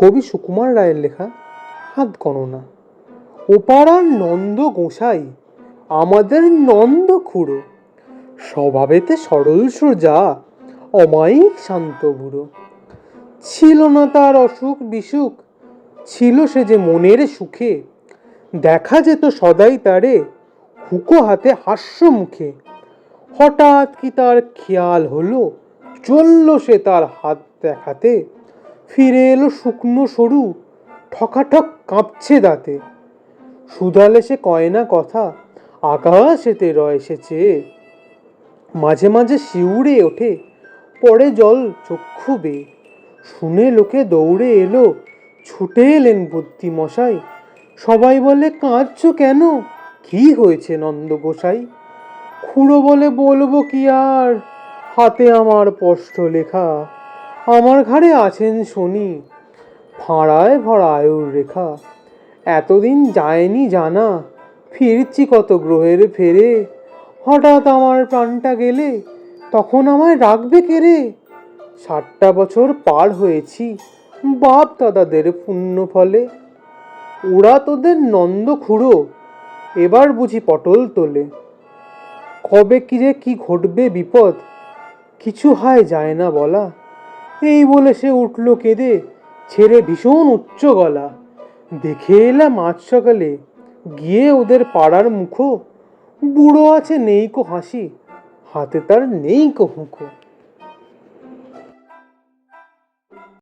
কবি সুকুমার রায়ের লেখা হাত গণনা। ওপাড়ার নন্দ গোসাই, আমাদের নন্দ খুঁড়ো। স্বভাবেতে সরল সোজা অমায়িক শান্ত বুড়ো। ছিল না তার অসুখ বিসুখ, ছিল সে যে মনের সুখে। দেখা যেত সদাই তারে, হুকো হাতে হাস্য মুখে। হঠাৎ কি তার খেয়াল হলো, চলল সে তার হাত দেখাতে। ফিরে এলো শুকনো সরু, ঠকাঠক কাঁপছে দাঁতে। সুদালে সে কয় না কথা, আকাশেতে রয় এসেছে মাঝে মাঝে শিউরে ওঠে পরে জল চক্ষু বেয়ে শুনে লোকে দৌড়ে এলো, ছুটে এলেন বুদ্ধি মশাই সবাই বলে, কাঁদছো কেন? কি হয়েছে নন্দ গোসাই? খুড়ো বলে, বলব কি আর? হাতে আমার স্পষ্ট লেখা। আমার ঘাড়ে আছেন শনি। ফাঁড়ায় ভরা আয়ুর রেখা। এতদিন যায়নি জানা, ফিরছি কত গ্রহের ফেরে। হঠাৎ আমার প্রাণটা গেলে, তখন আমায় রাখবে কে রে? ষাটটা বছর পার হয়েছি, বাপ দাদাদের পুণ্য ফলে। ওরা তোদের নন্দ খুঁড়ো এবার বুঝি পটল তোলে। কবে কি যে কি ঘটবে বিপদ, কিছু হয় যায় না বলা। এই বলে সে উঠল কেঁদে, ছেড়ে ভীষণ উচ্চ গলা। দেখে এলাম আজ সকালে গিয়ে ওদের পাড়ার মুখো। বুড়ো আছে নেই কো হাসি, হাতে তার নেই কো হুঁকো